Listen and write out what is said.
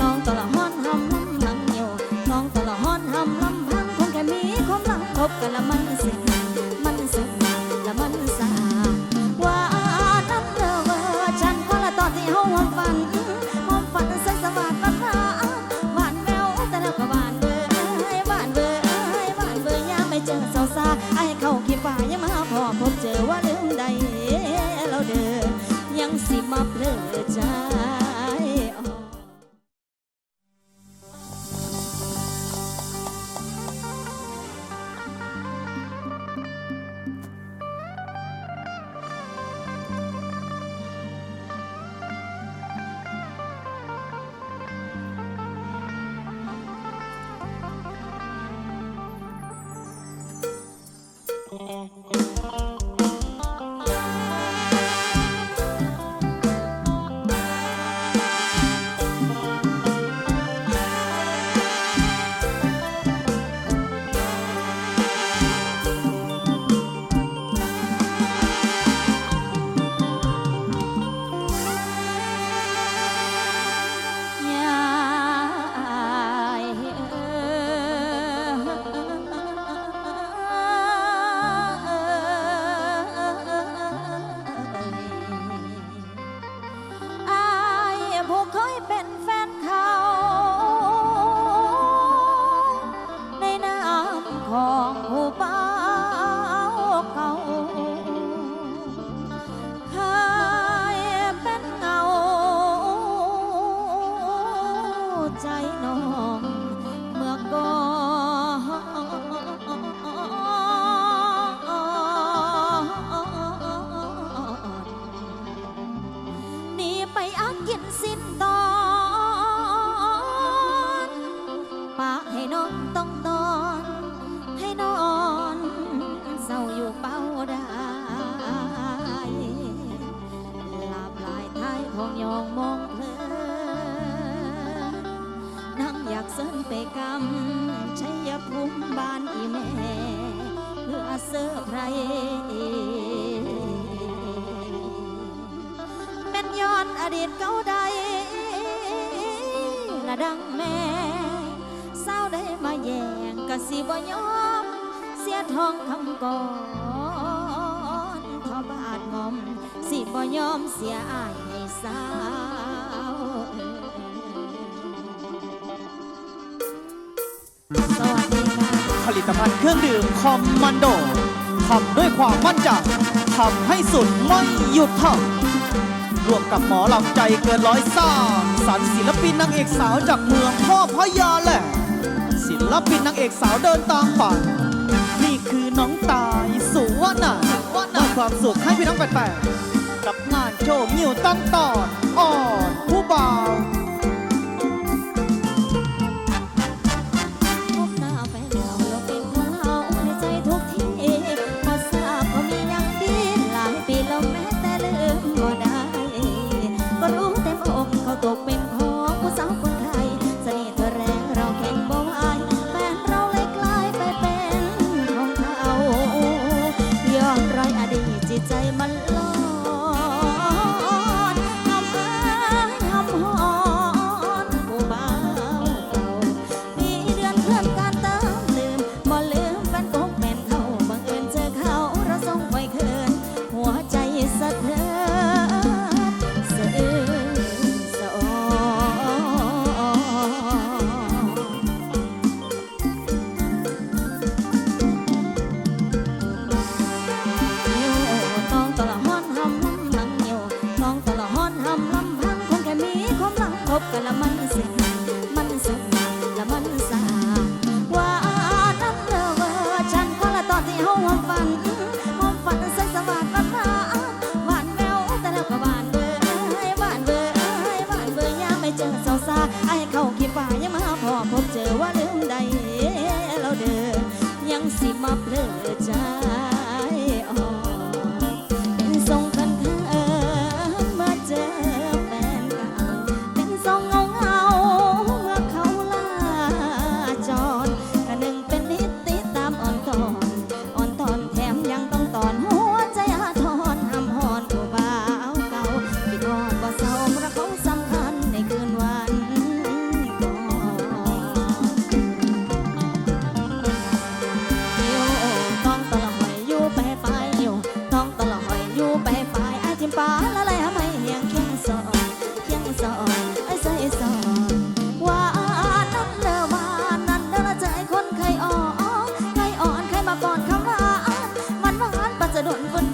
น้องตละฮอนหำลำพังอยู่น้องตละฮอนหำลำพังคงแค่มีความหลังพบกันละมันสิมันสุขละมันสาว่าน้ำเด้อเวอร์ฉันคนละตอนที่เฮาหวงฝันหวงฝันใส่สวัสดิ์ปัญหาหวานแววแต่แล้วก็หวานเบยหวานเบยหวานเบยยามไม่เจอสาวซาไอ้เข้าขี้ฝ่ายังมาพอพบเจอว่าลืมใดเราเด้อยังสิมาเพลอใจ องมองเพลอนั่งอยากเสินไปกำชัยภูมิบ้านอีแม่เพื่อเสื้อร์ไพรเป็นย้อนอดีตเก่าใดละดังแม่สาได้มาแย่งกะสิบ่ยอม เสียทองคำก่อนทอบาทงอมสิบ่ยอมเสียอาย สาวสวัสดีค่ะผลิตภัณฑ์เครื่องดื่มคอมมานโดทำด้วยความมั่นใจทำให้สุดไม่หยุดทำร่วมกับหมอลำใจเกินร้อยสร้างสรรค์ศิลปินนางเอกสาวจากเมืองพ่อพระยาแหละ ศิลปินนางเอกสาวเดินตามฝันนี่คือน้องตายสุวรรณมอบความสุขให้พี่น้องแฟนๆ กับงานโชว์มิวตั้งตอนอ่อนผู้บ่าว เจอสาซาไอ้เข้าขี้ฝ่ายังมาพอพบเจอว่าลืมใดเราเด้อยังสิมาเพลอใจ Luận